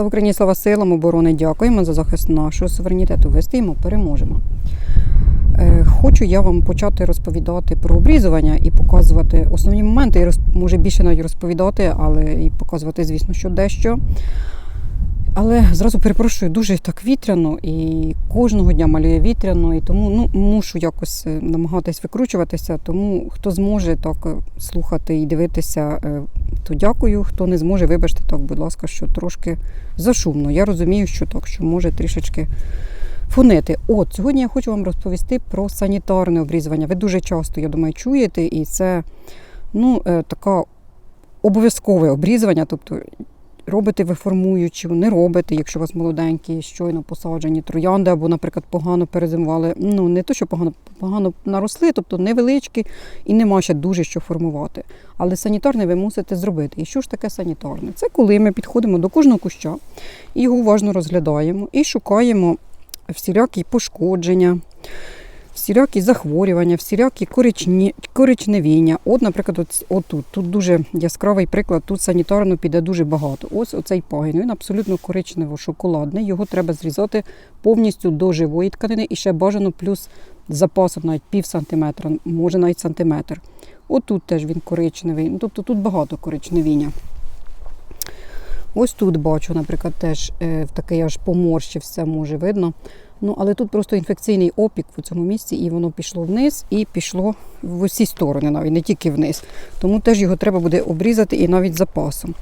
Слава Україні, слава силам оборони! Дякуємо за захист нашого суверенітету. Вистоїмо, переможемо. Е, Хочу я вам почати розповідати про обрізування і показувати основні моменти, і може більше навіть розповідати, але і показувати, звісно, що дещо. Але зразу перепрошую, дуже так вітряно і кожного дня малює вітряно, і тому ну, мушу якось е, намагатись викручуватися. Тому хто зможе так е, слухати і дивитися, е, то дякую. Хто не зможе, вибачте так, будь ласка, що трошки зашумно. Я розумію, що так, що може трішечки фонити. От сьогодні я хочу вам розповісти про санітарне обрізування. Ви дуже часто, я думаю, чуєте, і це ну, така обов'язкове обрізування. Тобто робите ви формуючи, не робите, якщо у вас молоденькі, щойно посаджені троянди, або, наприклад, погано перезимували. Ну, не то, що погано, погано наросли, тобто невеличкі і нема ще дуже що формувати. Але санітарне ви мусите зробити. І що ж таке санітарне? Це коли ми підходимо до кожного куща його уважно розглядаємо і шукаємо всілякі пошкодження. Всілякі захворювання, всілякі коричневіння. От, наприклад, от, отут. Тут дуже яскравий приклад, тут санітарно піде дуже багато. Ось оцей пагін, він абсолютно коричнево-шоколадний. Його треба зрізати повністю до живої тканини і ще бажано плюс запасом навіть пів сантиметра, може навіть сантиметр. Отут теж він коричневий. Ну, тобто тут багато коричневіння. Ось тут бачу, наприклад, теж е, такий аж поморщився, може видно. Ну, але тут просто інфекційний опік в цьому місці, і воно пішло вниз і пішло в усі сторони, навіть не тільки вниз. Тому теж його треба буде обрізати і навіть запасом.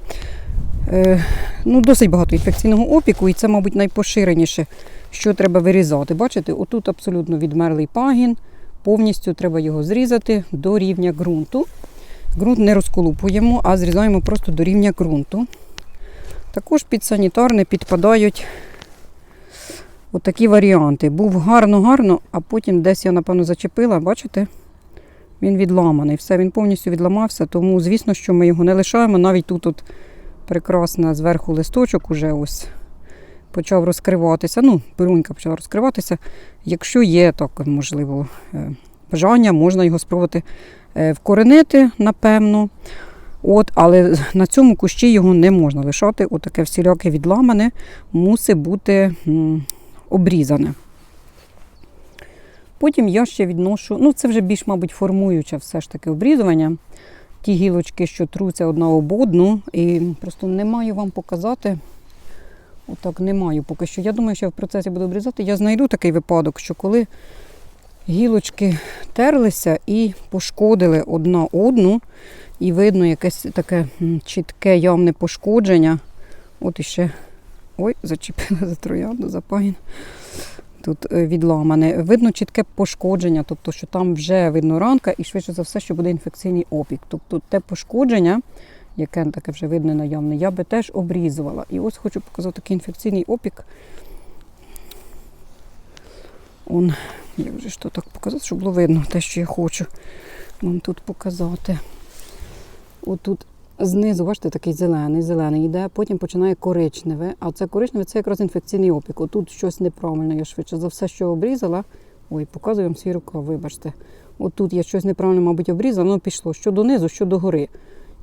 Е, ну, досить багато інфекційного опіку, і це, мабуть, найпоширеніше, що треба вирізати. Бачите, отут абсолютно відмерлий пагін, повністю треба його зрізати до рівня ґрунту. Ґрунт не розколупуємо, а зрізаємо просто до рівня ґрунту. Також під санітарне підпадають отакі варіанти. Був гарно-гарно, а потім десь я, напевно, зачепила, бачите? Він відламаний. Все, він повністю відламався, тому, звісно, що ми його не лишаємо. Навіть тут от прекрасно зверху листочок уже ось почав розкриватися. Ну, брунька почала розкриватися. Якщо є так, можливо, е, бажання, можна його спробувати е, вкоренити, напевно. От, але на цьому кущі його не можна лишати. Отаке всіляке відламане мусить бути обрізане. Потім я ще відношу, ну це вже більш, мабуть, формуюче все ж таки обрізування. Ті гілочки, що труться одна об одну, і просто не маю вам показати. Отак не маю поки що. Я думаю, що я в процесі буду обрізати. Я знайду такий випадок, що коли гілочки терлися і пошкодили одна одну, і видно якесь таке чітке явне пошкодження. От іще. Ой, зачепила за троянду, за пагін. Тут е, відламане. Видно чітке пошкодження, тобто, що там вже видно ранка, і швидше за все, що буде інфекційний опік. Тобто те пошкодження, яке таке вже видно наявне, я би теж обрізувала. І ось хочу показати такий інфекційний опік. Он, як же ж то так показати, щоб було видно те, що я хочу вам тут показати. Отут знизу, бачите, такий зелений, зелений йде, потім починає коричневе. А це коричневе це якраз інфекційний опік. Отут щось неправильно, я швидше за все, що обрізала. Ой, показую вам свій рукав, вибачте. Отут я щось неправильно, мабуть, обрізала, воно пішло що донизу, що до гори.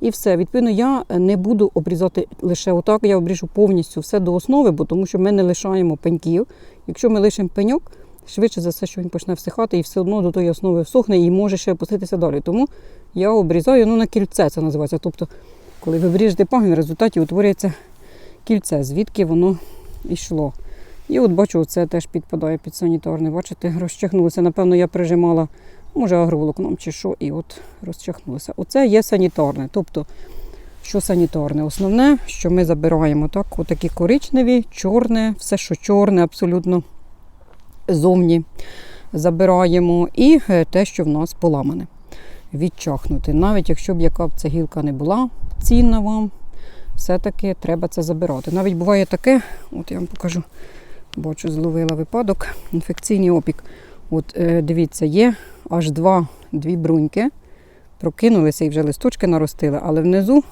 І все. Відповідно, я не буду обрізати лише отак, я обріжу повністю все до основи, бо тому що ми не лишаємо пеньків. Якщо ми лишимо пеньок, швидше за все, що він почне всихати і все одно до тої основи всохне і може ще опуститися далі. Тому я обрізаю ну, на кільце, це називається. Тобто, коли ви вріжете пагін, в результаті утворюється кільце, звідки воно йшло. І от бачу, це теж підпадає під санітарне. Бачите, розчахнулося. Напевно, я прижимала, може, агроволокном чи що, і от розчахнулося. Оце є санітарне. Тобто, що санітарне? Основне, що ми забираємо так, отакі коричневі, чорне, все, що чорне, абсолютно зовні забираємо. І е, те, що в нас поламане. Відчахнути. Навіть якщо б яка б ця гілка не була цінна вам, все-таки треба це забирати. Навіть буває таке, от я вам покажу, бачу, зловила випадок, інфекційний опік. От е, дивіться, є аж два, дві бруньки, прокинулися і вже листочки наростили, але внизу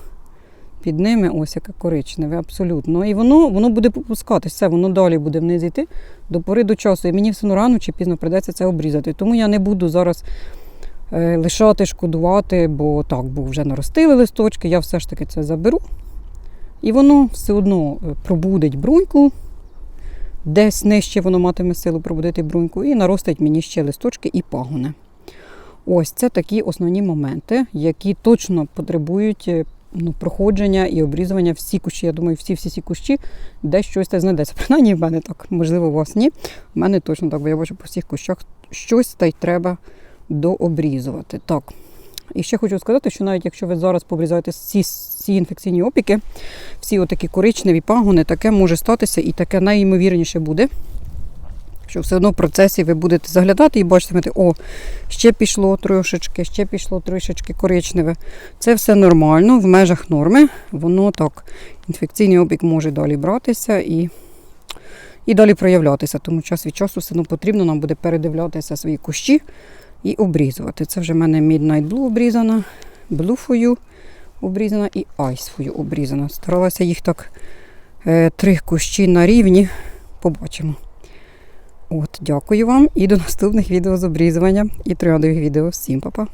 під ними ось яке коричневе, абсолютно. І воно воно буде попускатися, все, воно далі буде вниз йти до пори до часу. І мені все одно рано чи пізно прийдеться це обрізати. Тому я не буду зараз е, лишати, шкодувати, бо так, бо вже наростили листочки, я все ж таки це заберу І воно все одно е, пробудить бруньку, десь нижче воно матиме силу пробудити бруньку, і наростить мені ще листочки і пагони. Ось це такі основні моменти, які точно потребують е, ну, проходження і обрізування всі кущі. Я думаю, всі всі ці кущі, де щось та знайдеться. Принаймні в мене так, можливо, у вас ні. У мене точно так, бо я бачу по всіх кущах щось та й треба дообрізувати. Так. І ще хочу сказати, що навіть якщо ви зараз пообрізаєте ці, ці інфекційні опіки, всі отакі коричневі пагони, таке може статися і таке найімовірніше буде. Що все одно в процесі ви будете заглядати і бачитимете, о, ще пішло трошечки, ще пішло трошечки коричневе. Це все нормально, в межах норми. Воно так, інфекційний опік може далі братися і, і далі проявлятися. Тому час від часу все одно потрібно нам буде передивлятися свої кущі і обрізувати. Це вже в мене Midnight Blue обрізана, блуфою обрізана і айсфою обрізана. Старалася їх так е, три кущі на рівні. Побачимо. От, дякую вам і до наступних відео з обрізування і трояндових відео. Всім па-па!